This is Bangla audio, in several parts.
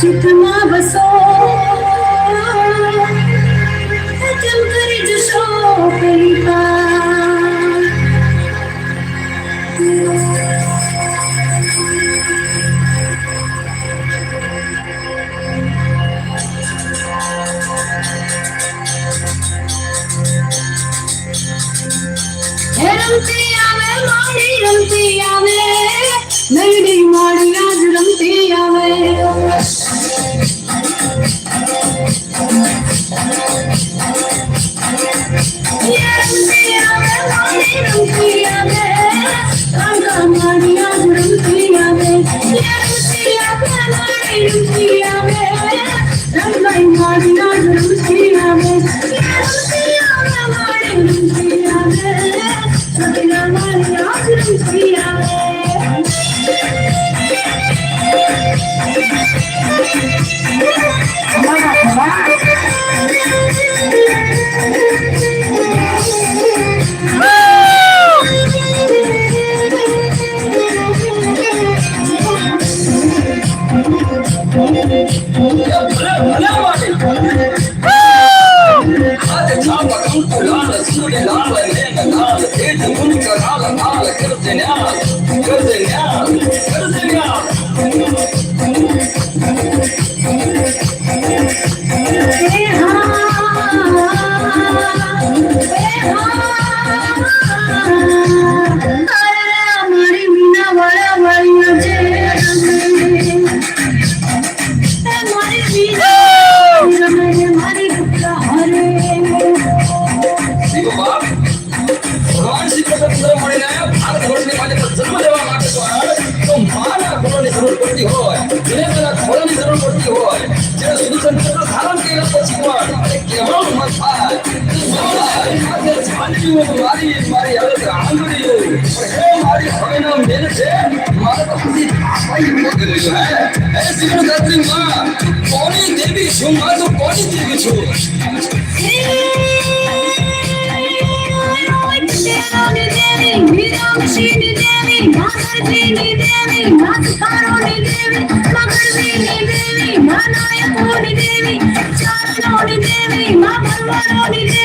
ચિત્તમાં બસો જમ કરી જશો પેલી ராஜுரம் தீயாவே மாநிலம் தீயாவே நெருடி மாடு ராஜுரம் தீயாவே Давай, давай. காப்ப கூட்டுலான சூடிலான நேங்க நாள கேட்டு முடிக்க நாள நாள கருத்து ஞான கருத்து ஞான கருத்து ஞான শিব মারি মারি আরে আঙ্গুরি হে মারি হবে না মেরে সে মারা তো খুশি ভাই মধ্যে রইল হ্যাঁ এই শিব যাত্রী মা পরে দেবী সোমা তো পরে দেবী ছো দেবী মা ভগবানী দেবী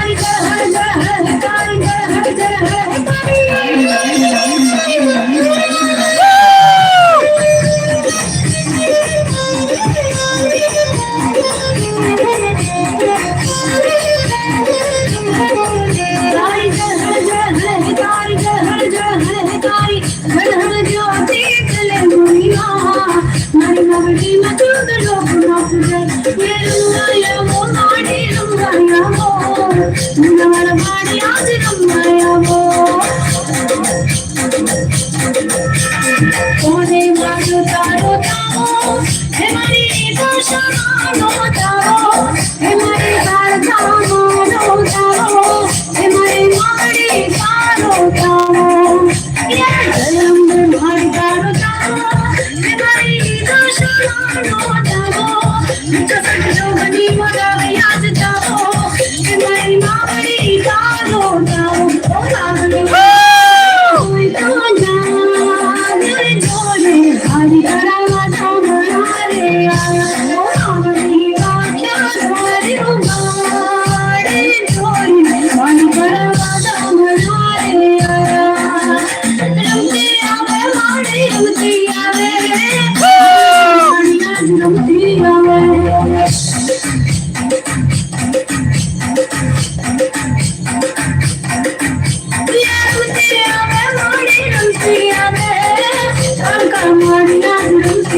আমার বাড়ি আজ রামায়াবো ওরে মাগো তারো তাও হে মারি দশা নো তাও হে মারি i'm Yeah.